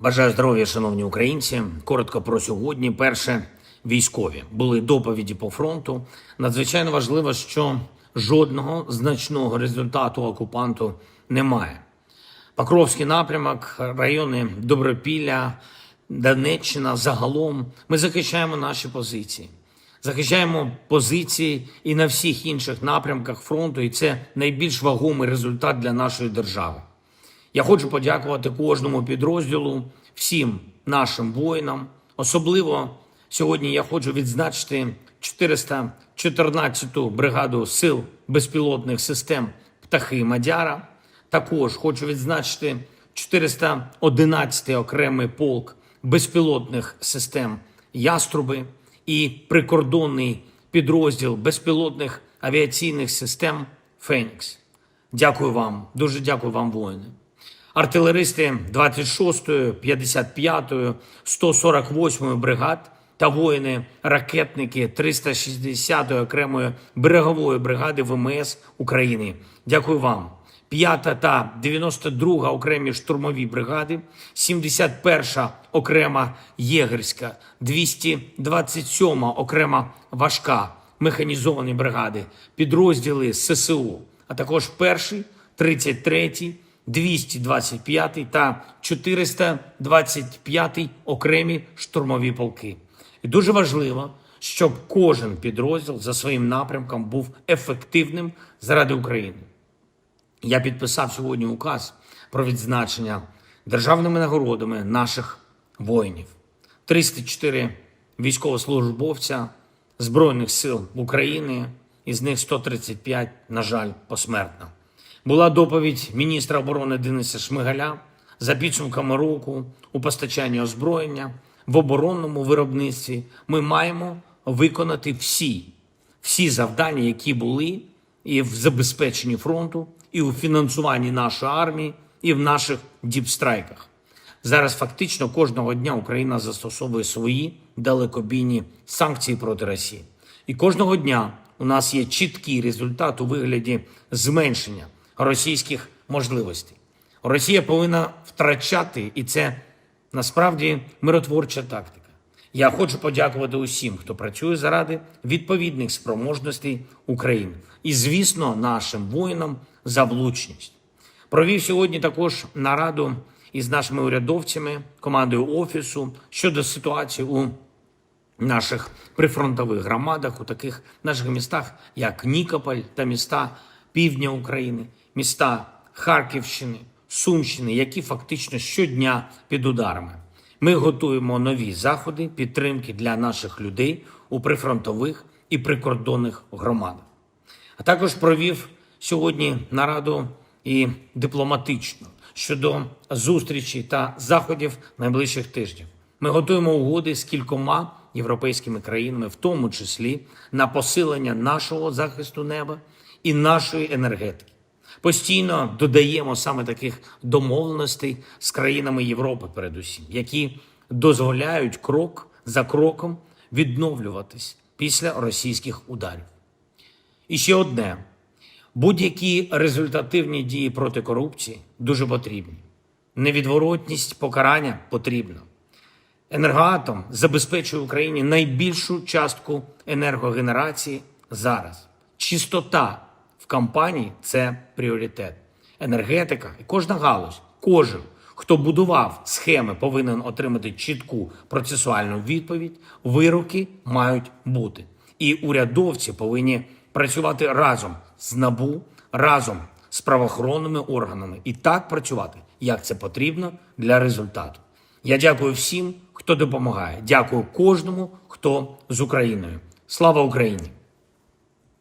Бажаю здоров'я, шановні українці. Коротко про сьогодні. Перше, військові були доповіді по фронту. Надзвичайно важливо, що жодного значного результату окупанту немає. Покровський напрямок, райони Добропілля, Донеччина. Загалом ми захищаємо наші позиції. Захищаємо позиції і на всіх інших напрямках фронту, і це найбільш вагомий результат для нашої держави. Я хочу подякувати кожному підрозділу, всім нашим воїнам. Особливо сьогодні я хочу відзначити 414-ту бригаду сил безпілотних систем Птахи Мадяра. Також хочу відзначити 411-й окремий полк безпілотних систем Яструби і прикордонний підрозділ безпілотних авіаційних систем Фенікс. Дякую вам, дуже дякую вам, воїни. Артилеристи 26-ї, 55-ї, 148-ї бригад та воїни-ракетники 360-ї окремої берегової бригади ВМС України. Дякую вам. 5 та 92 окремі штурмові бригади, 71 окрема єгерська, 227 окрема важка механізовані бригади, підрозділи ССУ, а також перший, 33, 225 та 425 окремі штурмові полки. І дуже важливо, щоб кожен підрозділ за своїм напрямком був ефективним заради України. Я підписав сьогодні указ про відзначення державними нагородами наших воїнів. 304 військовослужбовця Збройних сил України, із них 135, на жаль, посмертно. Була доповідь міністра оборони Дениса Шмигаля за підсумками року у постачанні озброєння в оборонному виробництві. Ми маємо виконати всі, всі завдання, які були і в забезпеченні фронту, і у фінансуванні нашої армії, і в наших діпстрайках. Зараз фактично кожного дня Україна застосовує свої далекобійні санкції проти Росії. І кожного дня у нас є чіткий результат у вигляді зменшення російських можливостей. Росія повинна втрачати, і це насправді миротворча тактика. Я хочу подякувати усім, хто працює заради відповідних спроможностей України, і, звісно, нашим воїнам за влучність. Провів сьогодні також нараду із нашими урядовцями, командою офісу щодо ситуації у наших прифронтових громадах, у таких наших містах, як Нікополь та міста півдня України, міста Харківщини, Сумщини, які фактично щодня під ударами. Ми готуємо нові заходи підтримки для наших людей у прифронтових і прикордонних громадах. А також провів сьогодні нараду і дипломатичну щодо зустрічі та заходів найближчих тижнів. Ми готуємо угоди з кількома європейськими країнами, в тому числі на посилення нашого захисту неба і нашої енергетики. Постійно додаємо саме таких домовленостей з країнами Європи, передусім, які дозволяють крок за кроком відновлюватись після російських ударів. І ще одне: будь-які результативні дії проти корупції дуже потрібні. Невідворотність покарання потрібна. Енергоатом забезпечує Україні найбільшу частку енергогенерації зараз. Чистота компанії це пріоритет. Енергетика і кожна галузь, кожен, хто будував схеми, повинен отримати чітку процесуальну відповідь. Вироки мають бути. І урядовці повинні працювати разом з НАБУ, разом з правоохоронними органами і так працювати, як це потрібно для результату. Я дякую всім, хто допомагає. Дякую кожному, хто з Україною. Слава Україні!